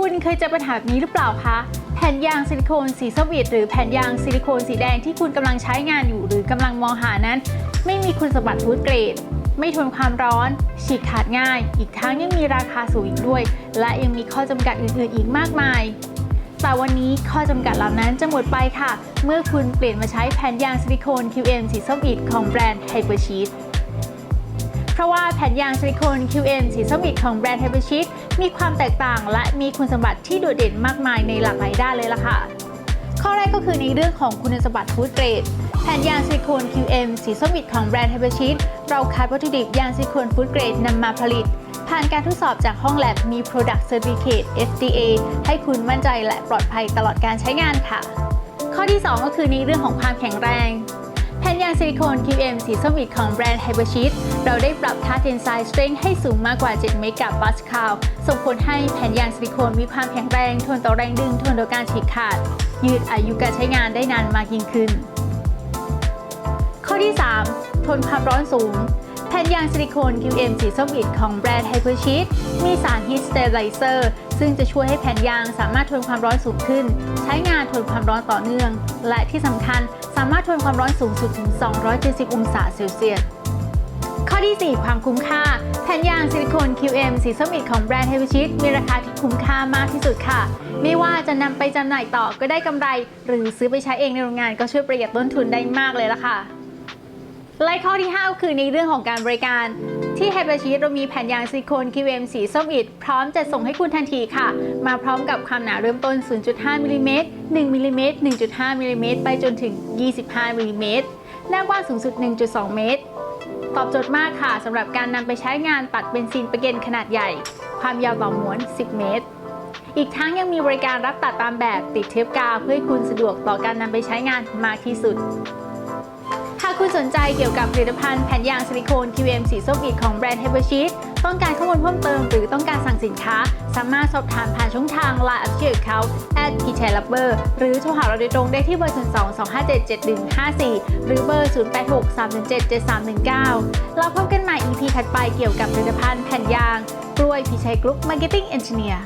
คุณเคยเจอปัญหาแบบนี้หรือเปล่าคะ แผ่นยางซิลิโคนสีสวิตหรือแผ่นยางซิลิโคนสีแดงที่คุณกำลังใช้งานอยู่หรือกำลังมองหานั้น ไม่มีคุณสมบัติฟูดเกรด ไม่ทนความร้อน ฉีกขาดง่าย อีกทั้งยังมีราคาสูงอีกด้วย และยังมีข้อจำกัดอื่นๆ อีกมากมายแต่วันนี้ข้อจำกัดเหล่านั้นจะหมดไปค่ะ เมื่อคุณเปลี่ยนมาใช้แผ่นยางซิลิโคน QM สีส้มอิดของแบรนด์ Hypersheet เพราะว่าแผ่นยางซิลิโคน QM สีส้มอิดของแบรนด์ Hypersheet มีความแตกต่าง และมีคุณสมบัติที่โดดเด่นมากมายในหลากหลายด้านเลยล่ะค่ะ ข้อแรกก็คือในเรื่องของคุณสมบัติฟูดเกรดแผ่นยางซิลิโคน QM สีส้มอิดของแบรนด์ Hypersheet เราคัดวัตถุดิบยางซิลิโคนฟูดเกรดนำมาผลิต ผ่านการทดสอบจากห้องแลบมี Product Certificate FDA ให้คุณมั่นใจและปลอดภัยตลอดการใช้งานค่ะ ข้อที่ 2 ก็คือในเรื่องของความแข็งแรง แผ่นยางซิลิโคน QM สีส้มอิดของแบรนด์ไฮเบอร์ชีตเราได้ปรับท่าเทนไซส์สตริงให้สูงมากกว่า 7 เมกะปาสคาลส่งผลให้แผ่นยางซิลิโคนมีความแข็งแรงทนต่อแรงดึงทนต่อการฉีกขาด ยืดอายุการใช้งานได้นานมากยิ่งขึ้น ข้อที่ 3 ทนความร้อนสูง ผ่นยางซิลิโคน QM สีส้มอิดของแบรนด์ Hypersheet มีสาร Heat Sterilizer ซึ่งจะช่วยให้แผ่นยางสามารถทนความร้อนสูงขึ้น ใช้งานทนความร้อนต่อเนื่อง และที่สำคัญสามารถทนความร้อนสูงสุดถึง 270 องศาเซลเซียสข้อที่ 4 ความคุ้มค่า แผ่นยางซิลิโคน QM สีส้มอิดของแบรนด์ Hypersheet มีราคาที่คุ้มค่ามากที่สุดค่ะ ไม่ว่าจะนำไปจำหน่ายต่อก็ได้กำไร หรือซื้อไปใช้เองในโรงงานก็ช่วยประหยัดต้นทุนได้มากเลยล่ะค่ะ และข้อที่5ก็คือในเรื่องของการบริการที่ h y p e r s h e e t เรามีแผ่นยางซิลิโคน QM สีส้มอิดพร้อมจะส่งให้คุณทันทีค่ะ มาพร้อมกับความหนาเริ่มต้น 0.5มิลลิเมตร1มิลลิเมตร1.5มิลลิเมตรไปจนถึง 25มิลลิเมตรหน้ากว้างสูงสุด 1.2 เมตร ตอบโจทย์มากค่ะสำหรับการนำไปใช้งานตัดเบนซินประเกนขนาดใหญ่ ความยาวต่อม้วน 10 เมตร อีกทั้งยังมีบริการรับตัดตามแบบติดเทปกาวเพื่อให้คุณสะดวกต่อการนำไปใช้งานมากที่สุด สนใจเกี่ยวกับผลิตภัณฑ์แผ่นยางซิลิโคน QM สีส้มอิดของแบรนด์ h y p e r s h e e t ต้องการข้อมูลเพิ่มเติมหรือต้องการสั่งสินค้า สามารถสอบถามผ่านช่องทาง Line Official Account at p c h a l a b b e r หรือโทรหาเราโดยตรงได้ที่เบอร์ 02 257 7154 หรือเบอร์ 086 317 7319 เราพบกันใหม่ EP ถัดไปเกี่ยวกับผลิตภัณฑ์แผ่นยาง กล้วยพิชัยกรุ๊ป Marketing Engineer